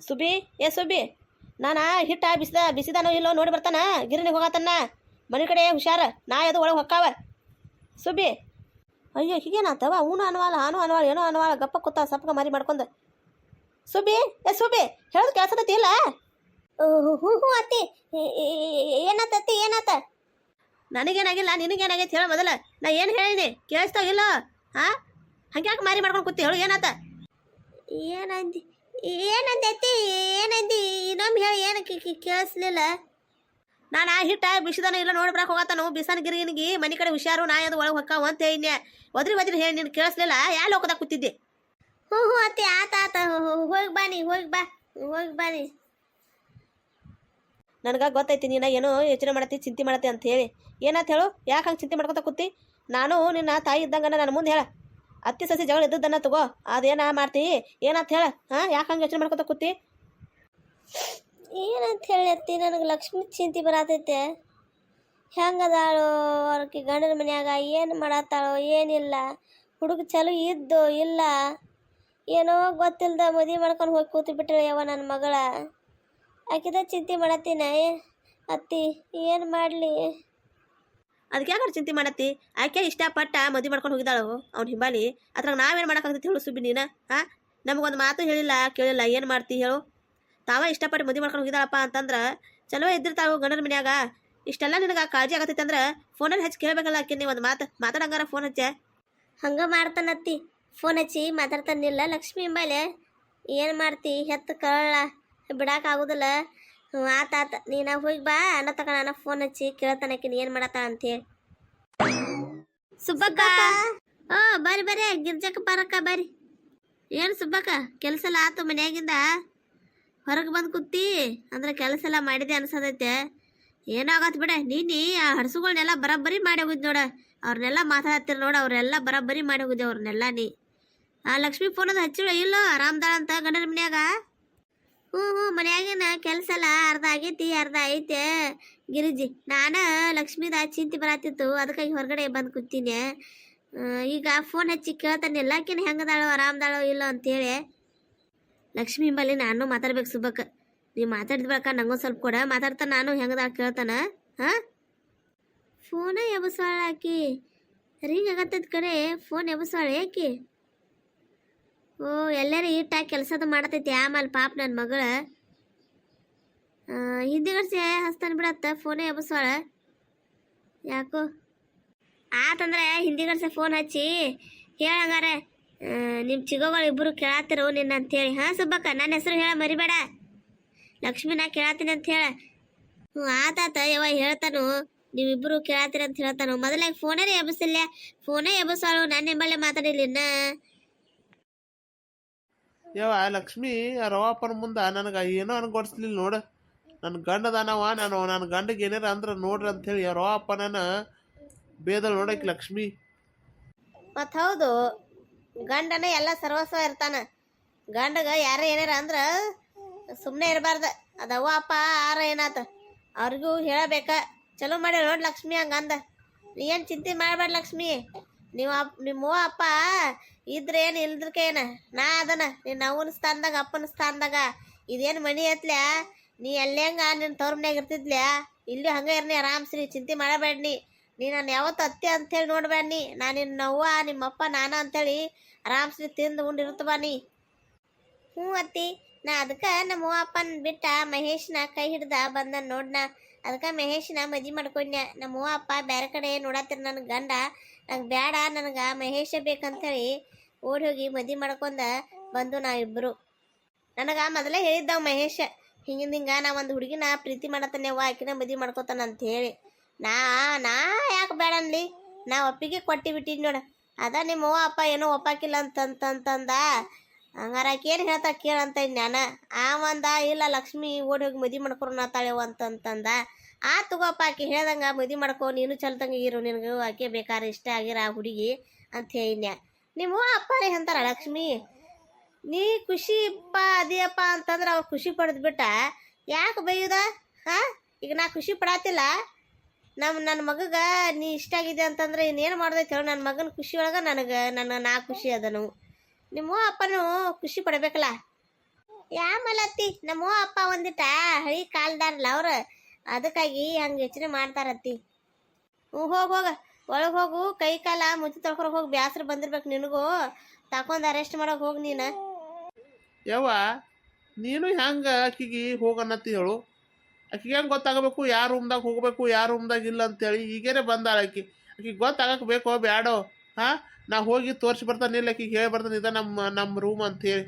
ಸುಬಿ ಏ ಸುಬಿ ನಾನು ಹಿಟ್ಟ ಬಿಸಿದ ಬಿಸಿದಾನೋ ಇಲ್ಲೋ ನೋಡಿ ಬರ್ತಾನ ಗಿರಣಿಗೆ ಹೋಗತ್ತನ್ನ ಮನೆ ಕಡೆ ಹುಷಾರ ನಾ ಅದು ಒಳಗೆ ಹೊಕ್ಕಾವ. ಸುಬಿ ಅಯ್ಯೋ ಹೀಗೇನಾತವ? ಅವನು ಅನ್ವಾಲ ಹಾನು ಅನ್ವಾಳ ಏನೋ ಅನ್ವಾಳ ಗಪ್ಪ ಕೂತ ಸಪ್ಕ ಮಾರಿ ಮಾಡ್ಕೊಂಡ. ಸುಬಿ ಏ ಸುಬಿ ಹೇಳೋದು ಕೇಳ್ಸತೈತಿ ಇಲ್ಲ? ಹ್ಞೂ ಹ್ಞೂ ಅತ್ತಿ ಏನಾತ ಅತ್ತಿ ಏನಾತ? ನನಗೇನಾಗಿಲ್ಲ ನಿನಗೇನಾಗೈತಿ ಹೇಳ ಮೊದಲ. ನಾ ಏನು ಹೇಳಿನಿ ಕೇಳಿಸ್ತಾವ ಇಲ್ಲ? ಹಾಂ ಹಂಗ್ಯಾಕೆ ಮಾರಿ ಮಾಡ್ಕೊಂಡು ಕೂತಿ ಹೇಳು ಏನಾತ? ಏನಂದಿ? ಏನಂದಿ ಅತ್ತಿ ಏನಂದಿ? ಇನ್ನೊಮ್ಮೆ ಹೇಳಿ ಏನು ಕೇಳಿಸ್ಲಿಲ್ಲ. ನಾನು ಆ ಹಿಟ್ಟ ಬಿಸಿದನ ಇಲ್ಲ ನೋಡಿ ಬರಕ್ಕೆ ಹೋಗತ್ತಾನು ಬಿಸನ ಗಿರಿಗಿ ಮನೆ ಕಡೆ ಹುಷಾರು ನಾ ಅದು ಒಳಗೆ ಹೊಕ್ಕಾವ ಅಂತ ಹೇಳಿದ್ನೆ ಒದ್ರಿ ಒದ್ರಿ ಹೇಳಿ ನೀನು ಕೇಳಿಸ್ಲಿಲ್ಲ? ಯಾ ಲೋಕದಾಗ ಕೂತಿದ್ದೆ? ಹ್ಞೂ ಹ್ಞೂ ಅತ್ತಿ ಆತ ಆತ. ಹೋಗಿ ಬಾನಿ ಹೋಗಿ ಬಾ ಹೋಗಿ ನೀ. ನನಗೆ ಗೊತ್ತೈತಿ ನೀನು ಏನೋ ಯೋಚನೆ ಮಾಡತ್ತಿ ಚಿಂತೆ ಮಾಡತ್ತಿ ಅಂತ ಹೇಳಿ. ಏನಂತ ಹೇಳು? ಯಾಕೆ ಹಂಗೆ ಚಿಂತೆ ಮಾಡ್ಕೊತ ಕೂತಿ? ನಾನು ನಿನ್ನ ತಾಯಿ ಇದ್ದಂಗ ನನ್ನ ಮುಂದೆ ಹೇಳ. ಅತ್ತಿ ಸಸಿ ಜಗಳ ಇದ್ದದ್ದನ್ನ ತಗೋ. ಅದೇನ ಮಾಡ್ತಿ? ಏನಂತ ಹೇಳ. ಹಾಂ, ಯಾಕೆ ಹಂಗೆ ಯೋಚನೆ ಮಾಡ್ಕೊತ ಕೂತಿ? ಏನಂತ ಹೇಳಿ ಅತ್ತಿ, ನನಗೆ ಲಕ್ಷ್ಮಿ ಚಿಂತೆ ಬರತೈತೆ. ಹೆಂಗದಾಳು ಅವ್ರಿಗೆ ಗಂಡನ ಮನ್ಯಾಗ ಏನು ಮಾಡತ್ತಾಳೋ ಏನಿಲ್ಲ. ಹುಡುಗ ಚಲೋ ಇದ್ದು ಇಲ್ಲ. ಏನೋ ಗೊತ್ತಿಲ್ಲದ ಮದುವೆ ಮಾಡ್ಕೊಂಡು ಹೋಗಿ ಕೂತು ಬಿಟ್ಟಳು ಯವ್ವ ನನ್ನ ಮಗಳ. ಆಕಿದ ಚಿಂತೆ ಮಾಡತ್ತೀನ? ಅತ್ತಿ, ಏನು ಮಾಡಲಿ? ಅದಕ್ಕೆ ಯಾಕೆ ಚಿಂತೆ ಮಾಡತ್ತಿ? ಆಕೆ ಇಷ್ಟಪಟ್ಟ ಮದುವೆ ಮಾಡ್ಕೊಂಡು ಹೋಗಿದ್ದಾಳು ಅವ್ನ ಹಿಂಬಾಲಿ? ಅದ್ರಾಗ ನಾವೇನು ಮಾಡೋಕ್ಕಾಗ್ತೈತಿ ಹೇಳು ಸುಬ್ಬಿ ನೀನು, ಹಾಂ? ನಮಗೊಂದು ಮಾತು ಹೇಳಿಲ್ಲ, ಕೇಳಿಲ್ಲ, ಏನು ಮಾಡ್ತಿ ಹೇಳು? ತಾವ ಇಷ್ಟಪಟ್ಟು ಮದುವೆ ಮಾಡ್ಕೊಂಡು ಹೋಗಿದ್ದಾಳಪ್ಪ ಅಂತಂದ್ರೆ ಚಲೋ ಇದ್ದಿರ್ತಾಳು ಗಂಡನ ಮನ್ಯಾಗ. ಇಷ್ಟೆಲ್ಲ ನಿನಗೆ ಕಾಳಜಿ ಆಗತ್ತೈತೆ ಅಂದ್ರೆ ಫೋನಲ್ಲಿ ಹಚ್ಚಿ ಕೇಳಬೇಕಲ್ಲ ಆಕೆ, ನೀವು ಒಂದು ಮಾತು, ಮಾತಾಡಂಗಾರ ಫೋನ್ ಹಚ್ಚೆ. ಹಂಗೆ ಮಾಡ್ತಾನತ್ತಿ, ಫೋನ್ ಹಚ್ಚಿ ಮಾತಾಡ್ತಾನಿಲ್ಲ ಲಕ್ಷ್ಮಿ ಹಿಂಬಾಲೆ. ಏನು ಮಾಡ್ತಿ, ಹೆತ್ತು ಕಳ್ಳ ಬಿಡಾಕಾಗೋದಿಲ್ಲ ಹ್ಞೂ ಆತ ಆತ. ನೀನು ಹೋಗಿ ಬಾ ಅನ್ನ ತಕ ನಾನು ಫೋನ್ ಹಚ್ಚಿ ಕೇಳ್ತಾನಕಿನ ಏನು ಮಾಡತ್ತ ಅಂತೇಳಿ ಸುಬ್ಬಕ್ಕ? ಓ ಬರ್ರಿ ಬರ್ರಿ. ಗಿರ್ಜಕ್ಕ ಬರಕ್ಕ ಬರ್ರಿ. ಏನು ಸುಬ್ಬಕ್ಕ ಕೆಲಸ ಎಲ್ಲ ಆತು ಮನ್ಯಾಗಿಂದ? ಹೊರಗೆ ಬಂದು ಕೂತಿ ಅಂದ್ರೆ ಕೆಲಸ ಎಲ್ಲ ಮಾಡಿದೆ ಅನ್ಸದೈತೆ ಏನೋ ಆಗತ್ ಬಿಡ. ನೀನಿ ಆ ಹಡಸುಗಳನ್ನೆಲ್ಲ ಬರಬ್ಬರಿ ಮಾಡಿ ಹೋಗಿದ್ ನೋಡ. ಅವ್ರನ್ನೆಲ್ಲ ಮಾತಾಡ್ತಿರ ನೋಡ ಅವ್ರೆಲ್ಲ ಬರಬ್ಬರಿ ಮಾಡಿ ಹೋಗಿದ್ದೆ ಅವ್ರನ್ನೆಲ್ಲ ನೀ. ಆ ಲಕ್ಷ್ಮಿ ಫೋನ್ ಅದು ಹಚ್ಚಿಳ ಇಲ್ಲೋ? ಆರಾಮ್ದಾಳ ಅಂತ ಗಂಡನ ಮನ್ಯಾಗ. ಹ್ಞೂ ಹ್ಞೂ ಮನ್ಯಾಗಿನ ಕೆಲಸ ಎಲ್ಲ ಅರ್ಧ ಆಗೈತಿ, ಅರ್ಧ ಐತೆ. ಗಿರಿಜಿ, ನಾನ ಲಕ್ಷ್ಮೀದ ಚಿಂತೆ ಬರತ್ತಿತ್ತು ಅದಕ್ಕಾಗಿ ಹೊರಗಡೆ ಬಂದು ಕೂತೀನಿ ಈಗ ಫೋನ್ ಹಚ್ಚಿ ಕೇಳ್ತಾನೆ ಆಕಿನ ಹೆಂಗದಾಳೋ, ಆರಾಮದಾಳೋ, ಇಲ್ಲೋ? ಅಂತೇಳಿ. ಲಕ್ಷ್ಮಿ ಬಲ್ಲಿ ನಾನು ಮಾತಾಡ್ಬೇಕು ಸುಬ್ಬಕ್ಕ. ನೀ ಮಾತಾಡಿದ ಬಳಕ ನಂಗೊಂದು ಸ್ವಲ್ಪ ಕೊಡ ಮಾತಾಡ್ತಾನೆ ನಾನು ಹೆಂಗದಾಳ ಕೇಳ್ತಾನ, ಹಾಂ? ಫೋನ ಎಬಸಾಳಾಕಿ ರಿಂಗ್ ಆಗತ್ತದ ಕಡೆ, ಫೋನ್ ಎಬಸಾಳ ಆಕಿ ಓ, ಎಲ್ಲರೂ ಇಟ್ಟ ಕೆಲಸದ ಮಾಡತೈತಿ. ಆಮೇಲೆ ಪಾಪ ನನ್ನ ಮಗಳ. ಹಿಂದಿಗಡ್ಸಿ ಹಸ್ತಾನ ಬಿಡತ್ತ? ಫೋನೇ ಎಬಸ್ವಾಳ. ಯಾಕೋ? ಆತಂದ್ರೆ ಹಿಂದಿಗಡ್ಸೆ ಫೋನ್ ಹಚ್ಚಿ ಹೇಳಂಗಾರ ನಿಮ್ಮ ಚಿಗೋಗಳು ಇಬ್ಬರು ಕೇಳತ್ತಿರು ನಿನ್ನ ಅಂತೇಳಿ ಹಾಂ, ಸುಬ್ಬಕ್ಕ ನನ್ನ ಹೆಸರು ಹೇಳ ಮರಿಬೇಡ. ಲಕ್ಷ್ಮಿ ನಾ ಕೇಳತ್ತೀನಿ ಅಂತ ಹೇಳ. ಹ್ಞೂ ಆತಾತ ಯವ್ವ ಹೇಳ್ತಾನು ನೀವಿಬ್ಬರು ಕೇಳತ್ತೀರಿ ಅಂತ ಹೇಳ್ತಾನು. ಮೊದಲಾಗಿ ಫೋನೇ ಎಬಸಿಲ್ಲ ಫೋನೇ ಎಬಸಾಳು ನನ್ನ ನಿಮ್ಮಲ್ಲೇ ಮಾತಾಡಿಲ್ಲ ಇನ್ನ ಯವ್ವ ಲಕ್ಷ್ಮಿ ರವಾಪನ ಮುಂದೆ ನನಗೆ ಏನೋ ಅನ್ಗೊಡ್ಸ್ಲಿಲ್ಲ ನೋಡು. ನನ್ನ ಗಂಡದಾನವ ನಾನು ನನ್ನ ಗಂಡಗೆ ಏನಾರ ಅಂದ್ರೆ ನೋಡ್ರಿ ಅಂಥೇಳಿ ರವಾಪನನ ಬೇದಲ್ ನೋಡಕ್ಕೆ ಲಕ್ಷ್ಮಿ. ಮತ್ತು ಹೌದು, ಗಂಡನ ಎಲ್ಲ ಸರ್ವಸ್ವ ಇರ್ತಾನ. ಗಂಡಗ ಯಾರ ಏನಾರ ಅಂದ್ರೆ ಸುಮ್ಮನೆ ಇರಬಾರ್ದು. ಅದವ್ವ ಅಪ್ಪ, ಆರ ಏನಾತ. ಅವ್ರಿಗೂ ಹೇಳಬೇಕ. ಚಲೋ ಮಾಡ್ಯಾರ ನೋಡಿ ಲಕ್ಷ್ಮಿ ಹಂಗಂದ ನೀ ಏನು ಚಿಂತೆ ಮಾಡಬೇಡ ಲಕ್ಷ್ಮಿ. ನೀವು ನಿಮ್ಮ ಅಪ್ಪ ಇದ್ರೆ ಏನು ಇಲ್ದ್ರಕೇನ? ನಾ ಅದನ, ನಿನ್ನ ಅವನ ಸ್ಥಾನದಾಗ, ಅಪ್ಪನ ಸ್ಥಾನದಾಗ. ಇದೇನು ಮಣಿ ಐತ್ಲ್ಯಾ? ನೀ ಎಲ್ಲೆಂಗ ನಿನ್ನ ತವ್ರ ಇರ್ತಿದ್ಲ್ಯಾ? ಇಲ್ಲಿ ಹಂಗೆ ಇರ್ನಿ ಆರಾಮ್ಸ್ರಿ ಚಿಂತೆ ಮಾಡಬೇಡ್ನಿ. ನೀ ನಾನು ಯಾವತ್ತು ಅತ್ತೆ ಅಂತೇಳಿ ನೋಡ್ಬೇಡ್ನಿ ನಾನು ನಿನ್ನ ಅವ್ವ ನಿಮ್ಮಪ್ಪ ನಾನು ಅಂತೇಳಿ ಆರಾಮ್ಸ್ರಿ ತಿಂದು ಉಂಡಿರುತ್ತ ಬಾ ನೀ. ಹ್ಞೂ ಅತ್ತಿ, ನಾ ಅದಕ್ಕೆ ನಮ್ಮ ಅಪ್ಪನ ಬಿಟ್ಟ ಮಹೇಶ್ನ ಕೈ ಹಿಡ್ದ ಬಂದ ನೋಡ್ನ. ಅದಕ್ಕೆ ಮಹೇಶನ ಮದಿ ಮಾಡ್ಕೊಂಡ್ಯ ನಮ್ಮ ಅಪ್ಪ ಬೇರೆ ಕಡೆ ನೋಡತ್ತಿರ ನನ್ನ ಗಂಡ. ನಂಗೆ ಬೇಡ ನನಗೆ ಮಹೇಶ ಬೇಕಂತೇಳಿ ಓಡಿ ಹೋಗಿ ಮದಿ ಮಾಡ್ಕೊಂಡ ಬಂದು ನಾವಿಬ್ಬರು ನನಗೆ ಮೊದಲೇ ಹೇಳಿದ್ದವ ಮಹೇಶ, ಹಿಂಗಿಂದ ಹಿಂಗೆ ನಾ ಒಂದು ಹುಡುಗಿನ ಪ್ರೀತಿ ಮಾಡತ್ತಾನೆವ್ವ ಆಕಿನ ಮದಿ ಮಾಡ್ಕೊತಾನ ಅಂತ ಹೇಳಿ. ನಾ ನಾ ಯಾಕೆ ಬೇಡ ಅನ್ಲಿ? ನಾ ಒಪ್ಪಿಗೆ ಕೊಟ್ಟು ಬಿಟ್ಟಿದ್ ನೋಡ. ಅದ ನಿಮ್ಮ ಅವ್ವ, ಅಪ್ಪ ಏನೋ ಒಪ್ಪಾಕಿಲ್ಲ ಅಂತಂತಂದ ಹಂಗಾರ ಏನು ಹೇಳ್ತಾ ಕೇಳಂತ ಜ್ಞಾನ ಆ ಇಲ್ಲ ಲಕ್ಷ್ಮಿ ಓಡಿ ಹೋಗಿ ಮದಿ ತಾಳೆವು ಅಂತಂತಂದ. ಆ ತಗೋಪ್ಪ ಆಕೆ ಹೇಳ್ದಂಗೆ, ಮದಿ ಮಾಡ್ಕೊ, ನೀನು ಚಲ್ತಂಗ ಇರು, ನಿನಗೂ ಆಕೆ ಬೇಕಾದ್ರೆ ಇಷ್ಟ ಆಗಿರ ಆ ಹುಡುಗಿ ಅಂತ ಹೇಳಿನ್ಯ ನಿಮ್ಮ ಅಪ್ಪ ಅಪ್ಪನೇ ಅಂತಾರ ಲಕ್ಷ್ಮಿ? ನೀ ಖುಷಿ ಖುಷಿಪ್ಪ ಅದಿಯಪ್ಪ ಅಂತಂದ್ರೆ ಅವ್ರು ಖುಷಿ ಪಡೆದು ಬಿಟ್ಟ, ಯಾಕೆ ಬೈಯುದ? ಹಾಂ? ಈಗ ನಾ ಖುಷಿ ಪಡಾತಿಲ್ಲ. ನಮ್ಮ ನನ್ನ ಮಗಗ ನೀ ಇಷ್ಟ ಆಗಿದೆ ಅಂತಂದ್ರೆ ಇನ್ನೇನು ಮಾಡ್ದೈತೆ ಹೇಳು ನನ್ನ ಮಗನ ಖುಷಿ ಒಳಗೆ ನನಗೆ, ನನ್ನ ನಾ ಖುಷಿ ಅದನು. ನಿಮ್ಮ ಅಪ್ಪನೂ ಖುಷಿ ಪಡಬೇಕಲ್ಲ? ಯಾ ಮಲತ್ತಿ ನಮ್ಮ ಅಪ್ಪ ಒಂದಿಟ ಹಳಿ ಕಾಲ್ದಾರಲ್ಲ ಅವ್ರ. ಅದಕ್ಕಾಗಿ ಹಂಗೆ ಯೋಚನೆ ಮಾಡ್ತಾರತ್ತಿ. ಹ್ಞೂ ಹೋಗಿ, ಹೋಗ. ಒಳಗೆ ಹೋಗು, ಕೈ ಕಾಲ ಮುಚ್ಚಿ ತೊಳ್ಕೊಳಕ್ ಹೋಗಿ, ಬ್ಯಾಸ್ರ ಬಂದಿರ್ಬೇಕು ನಿನಗೂ. ತಕೊಂಡ್ ಅರೆಸ್ಟ್ ಮಾಡೋಕೆ ಹೋಗಿ ನೀನು. ಯವ್ವ, ನೀನು ಹೆಂಗೆ ಆಕಿಗೆ ಹೋಗನ್ನತ್ತಿ ಹೇಳು. ಆಕಿಗೆ ಹೆಂಗೆ ಗೊತ್ತಾಗಬೇಕು, ಯಾರು ರೂಮ್ದಾಗ ಹೋಗಬೇಕು, ಯಾರು ರೂಮ್ದಾಗ ಇಲ್ಲ ಅಂತೇಳಿ ಈಗೇನೆ ಬಂದಾಳ ಆಕಿ. ಆಕಿಗೆ ಗೊತ್ತಾಗಕ್ಕೆ ಬೇಕೋ, ಬ್ಯಾಡೋ? ಹಾಂ? ನಾ ಹೋಗಿ ತೋರಿಸಿ ಬರ್ತಾನೆ ಇಲ್ಲ ಹೇಳಿ ಬರ್ತಾನೆ ಇದು ನಮ್ಮ ನಮ್ಮ ರೂಮ್ ಅಂತೇಳಿ